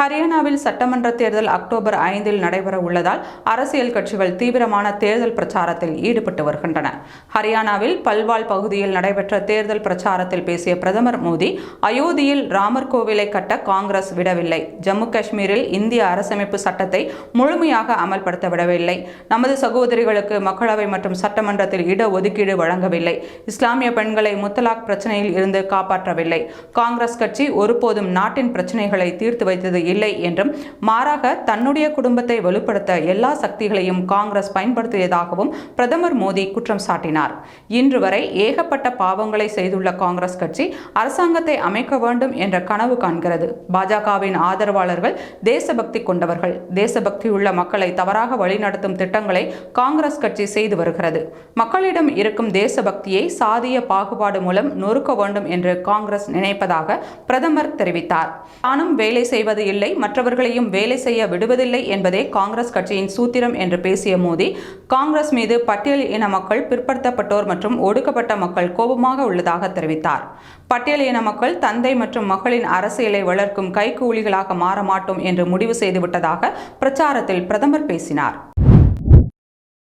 ஹரியானாவில் சட்டமன்ற தேர்தல் அக்டோபர் ஐந்தில் நடைபெற உள்ளதால் அரசியல் கட்சிகள் தீவிரமான தேர்தல் பிரச்சாரத்தில் ஈடுபட்டு வருகின்றன. ஹரியானாவில் பல்வால் பகுதியில் நடைபெற்ற தேர்தல் பிரச்சாரத்தில் பேசிய பிரதமர் மோடி அயோத்தியில் ராமர் கோவிலை கட்ட காங்கிரஸ் விடவில்லை. ஜம்மு காஷ்மீரில் இந்திய அரசமைப்பு சட்டத்தை முழுமையாக அமல்படுத்த விடவில்லை. நமது சகோதரிகளுக்கு மக்களவை மற்றும் சட்டமன்றத்தில் இட ஒதுக்கீடு வழங்கவில்லை. இஸ்லாமிய பெண்களை முத்தலாக் பிரச்சனையில் இருந்து காப்பாற்றவில்லை. காங்கிரஸ் கட்சி ஒருபோதும் நாட்டின் பிரச்சனைகளை தீர்த்து வைத்தது இல்லை என்றும் மாறாக தன்னுடைய குடும்பத்தை வலுப்படுத்த எல்லா சக்திகளையும் காங்கிரஸ் பயன்படுத்தியதாகவும் பிரதமர் மோடி குற்றம் சாட்டினார். இன்று வரை ஏகப்பட்ட பாவங்களை செய்துள்ள காங்கிரஸ் கட்சி அரசாங்கத்தை அமைக்க வேண்டும் என்ற கனவு காண்கிறது. பாஜகவின் ஆதரவாளர்கள் தேசபக்தி கொண்டவர்கள். தேசபக்தியுள்ள மக்களை தவறாக வழிநடத்தும் திட்டங்களை காங்கிரஸ் கட்சி செய்து வருகிறது. மக்களிடம் இருக்கும் தேசபக்தியை சாதிய பாகுபாடு மூலம் நொறுக்க வேண்டும் என்று காங்கிரஸ் நினைப்பதாக பிரதமர் தெரிவித்தார். தானும் வேலை செய்வது இல்லை மற்றவர்களையும் வேலை செய்ய விடுவதில்லை என்பதே காங்கிரஸ் கட்சியின் சூத்திரம் என்று பேசிய மோடி காங்கிரஸ் மீது பட்டியல் இன மக்கள் பிற்படுத்தப்பட்டோர் மற்றும் ஒடுக்கப்பட்ட மக்கள் கோபமாக உள்ளதாக தெரிவித்தார். பட்டியல் இன மக்கள் தந்தை மற்றும் மகளின் அரசியலை வளர்க்கும் கைக்கூலிகளாக மாற மாட்டோம் என்று முடிவு செய்துவிட்டதாக பிரச்சாரத்தில் பிரதமர் பேசினார்.